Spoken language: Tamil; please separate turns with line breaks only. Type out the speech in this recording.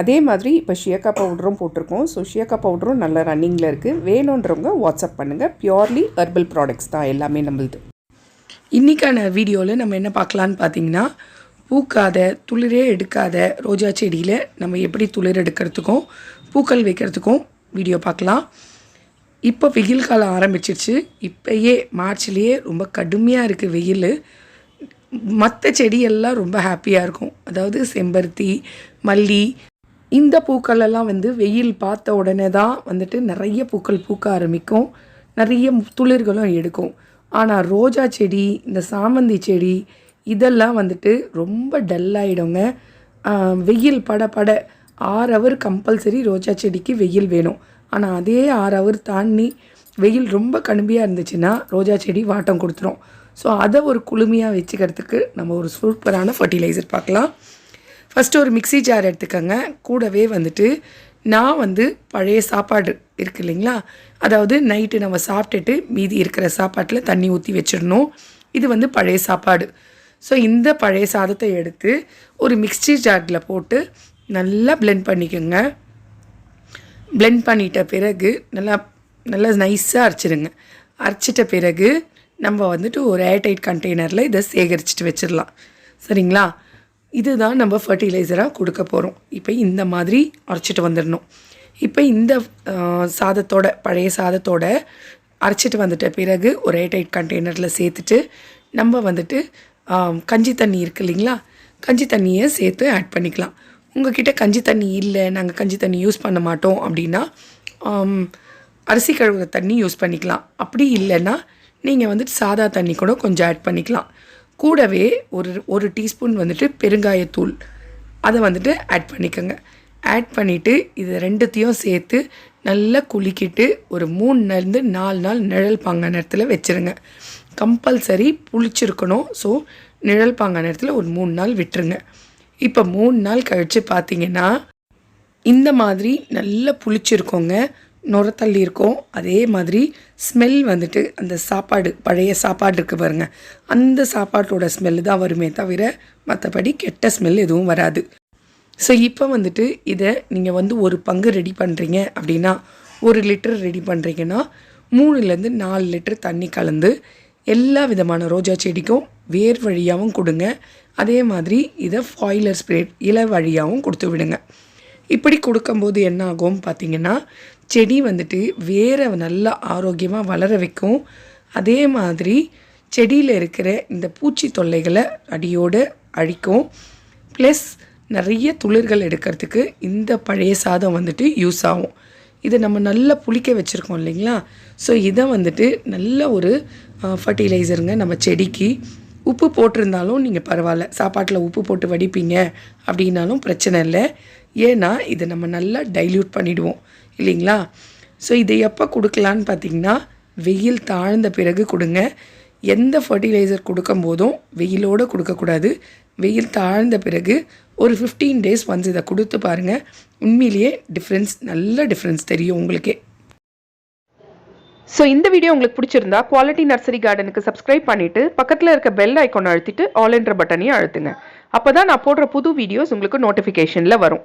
அதே மாதிரி இப்போ ஷியக்கா பவுடரும் போட்டிருக்கோம். ஸோ ஷியக்கா பவுடரும் நல்ல ரன்னிங்கில் இருக்குது வேணுன்றவங்க வாட்ஸ்அப் பண்ணுங்கள் பியோர்லி ஹெர்பல் ப்ராடக்ட்ஸ் தான் எல்லாமே நம்மளது. இன்றைக்கான வீடியோவில் நம்ம என்ன பார்க்கலான்னு பார்த்தீங்கன்னா பூக்காத துளிரே எடுக்காத ரோஜா செடியில் நம்ம எப்படி துளிர் எடுக்கிறதுக்கும் பூக்கள் வைக்கிறதுக்கும் வீடியோ பார்க்கலாம். இப்போ வெயில் காலம் ஆரம்பிச்சிருச்சு. இப்போயே மார்ச்லேயே ரொம்ப கடுமையாக இருக்குது வெயில். மற்ற செடியெல்லாம் ரொம்ப ஹாப்பியாக இருக்கும். அதாவது செம்பருத்தி மல்லி இந்த பூக்களெல்லாம் வந்து வெயில் பார்த்த உடனே தான் வந்துட்டு நிறைய பூக்கள் பூக்க ஆரம்பிக்கும். நிறைய துளிர்களும் எடுக்கும். ஆனால் ரோஜா செடி இந்த சாமந்தி செடி இதெல்லாம் வந்துட்டு ரொம்ப டல்லாகிடுங்க வெயில் பட பட ஆறு ஹவர் கம்பல்சரி ரோஜா செடிக்கு வெயில் வேணும். ஆனால் அதே ஆறு ஹவர் தாண்டி வெயில் ரொம்ப கடுமையாக இருந்துச்சுன்னா ரோஜா செடி வாட்டம் கொடுத்துரும். ஸோ அதை ஒரு குளுமையாக வச்சுக்கிறதுக்கு நம்ம ஒரு சூப்பரான ஃபர்டிலைசர் பார்க்கலாம். ஃபஸ்ட்டு ஒரு மிக்சி ஜார் எடுத்துக்கோங்க. கூடவே வந்துட்டு நான் வந்து பழைய சாப்பாடு இருக்கு இல்லைங்களா? அதாவது நைட்டு நம்ம சாப்பிட்டுட்டு மீதி இருக்கிற சாப்பாட்டில் தண்ணி ஊற்றி வச்சிடணும். இது வந்து பழைய சாப்பாடு. ஸோ இந்த பழைய சாதத்தை எடுத்து ஒரு மிக்சி ஜாரில் போட்டு நல்லா பிளெண்ட் பண்ணிக்கோங்க. பிளெண்ட் பண்ணிட்ட பிறகு நல்லா நல்லா நைஸாக அரைச்சிடுங்க அரைச்சிட்ட பிறகு நம்ம வந்துட்டு ஒரு ஏர்டைட் கண்டெய்னரில் இதை சேகரிச்சுட்டு வச்சிடலாம். சரிங்களா? இதுதான் நம்ம ஃபர்டிலைசராக கொடுக்க போகிறோம் இப்போ இந்த மாதிரி அரைச்சிட்டு வந்துடணும். இப்போ இந்த சாதத்தோட பழைய சாதத்தோட அரைச்சிட்டு வந்துட்ட பிறகு ஒரு ஏர்டைட் கண்டெய்னரில் சேர்த்துட்டு நம்ம வந்துட்டு கஞ்சி தண்ணி இருக்கு இல்லைங்களா? கஞ்சி தண்ணியை சேர்த்து ஆட் பண்ணிக்கலாம். உங்ககிட்ட கஞ்சி தண்ணி இல்லை நாங்கள் கஞ்சி தண்ணி யூஸ் பண்ண மாட்டோம் அப்படின்னா அரிசி கழுவுற தண்ணி யூஸ் பண்ணிக்கலாம். அப்படி இல்லைன்னா நீங்கள் வந்துட்டு சாதா தண்ணி கூட கொஞ்சம் ஆட் பண்ணிக்கலாம். கூடவே ஒரு ஒரு டீஸ்பூன் வந்துட்டு பெருங்காயத்தூள். அதை வந்துட்டு ஆட் பண்ணிக்கோங்க. ஆட் பண்ணிவிட்டு இது ரெண்டுத்தையும் சேர்த்து நல்லா குலுக்கிட்டு ஒரு மூணுலேருந்து நாலு நாள் நிழல் பாங்க நேரத்தில் வச்சுருங்க. கம்பல்சரி புளிச்சிருக்கணும். ஸோ நிழல் பாங்க நேரத்தில் ஒரு மூணு நாள் விட்டுருங்க. இப்போ மூணு நாள் கழித்து பார்த்தீங்கன்னா இந்த மாதிரி நல்லா புளிச்சிருக்கோங்க. நுரத்தள்ளி இருக்கும் அதே மாதிரி ஸ்மெல் வந்துட்டு அந்த சாப்பாடு பழைய சாப்பாடு இருக்குது பாருங்கள் அந்த சாப்பாட்டோட ஸ்மெல்லு தான் வருமே தவிர மற்றபடி கெட்ட ஸ்மெல் எதுவும் வராது. ஸோ இப்போ வந்துட்டு இதை நீங்கள் வந்து ஒரு பங்கு ரெடி பண்ணுறீங்க அப்படின்னா ஒரு லிட்டர் ரெடி பண்ணுறீங்கன்னா மூணுலேருந்து நாலு லிட்டர் தண்ணி கலந்து எல்லா விதமான ரோஜா செடிக்கும் வேர் வழியாகவும் கொடுங்க. அதே மாதிரி இதை ஃபாயிலர் ஸ்ப்ரேட் இலை வழியாகவும் கொடுத்து விடுங்க. இப்படி கொடுக்கும்போது என்ன ஆகும் பார்த்திங்கன்னா செடி வந்துட்டு வேரை நல்லா ஆரோக்கியமாக வளர வைக்கும். அதே மாதிரி செடியில் இருக்கிற இந்த பூச்சி தொல்லைகளை அடியோடு அழிக்கும். ப்ளஸ் நிறைய துளிர்கள் எடுக்கிறதுக்கு இந்த பழைய சாதம் வந்துட்டு யூஸ் ஆகும். இதை நம்ம நல்லா புளிக்க வச்சுருக்கோம் இல்லைங்களா? ஸோ இதை வந்துட்டு நல்ல ஒரு ஃபர்டிலைசருங்க நம்ம செடிக்கு. உப்பு போட்டிருந்தாலும் நீங்கள் பரவாயில்ல. சாப்பாட்டில் உப்பு போட்டு வடிப்பீங்க. அப்படின்னாலும் பிரச்சனை இல்லை. ஏன்னா இதை நம்ம நல்லா டைல்யூட் பண்ணிவிடுவோம் இல்லைங்களா? ஸோ இதை எப்போ கொடுக்கலான்னு பார்த்தீங்கன்னா வெயில் தாழ்ந்த பிறகு கொடுங்க. எந்த ஃபர்டிலைசர் கொடுக்கும் போதும் வெயிலோடு கொடுக்கக்கூடாது. வெயில் தாழ்ந்த பிறகு ஒரு ஃபிஃப்டீன் டேஸ் ஒன்ஸ் இதை கொடுத்து பாருங்கள் உண்மையிலேயே டிஃப்ரென்ஸ் நல்ல டிஃப்ரென்ஸ் தெரியும் உங்களுக்கே. ஸோ இந்த வீடியோ உங்களுக்கு பிடிச்சிருந்தா குவாலிட்டி நர்சரி கார்டனுக்கு சப்ஸ்கிரைப் பண்ணிவிட்டு பக்கத்தில் இருக்க பெல் ஐக்கான் அழுத்திட்டு ஆல் என்ற பட்டனையும் அழுத்துங்க. அப்போ தான் நான் போடுற புது வீடியோஸ் உங்களுக்கு நோட்டிஃபிகேஷனில் வரும்.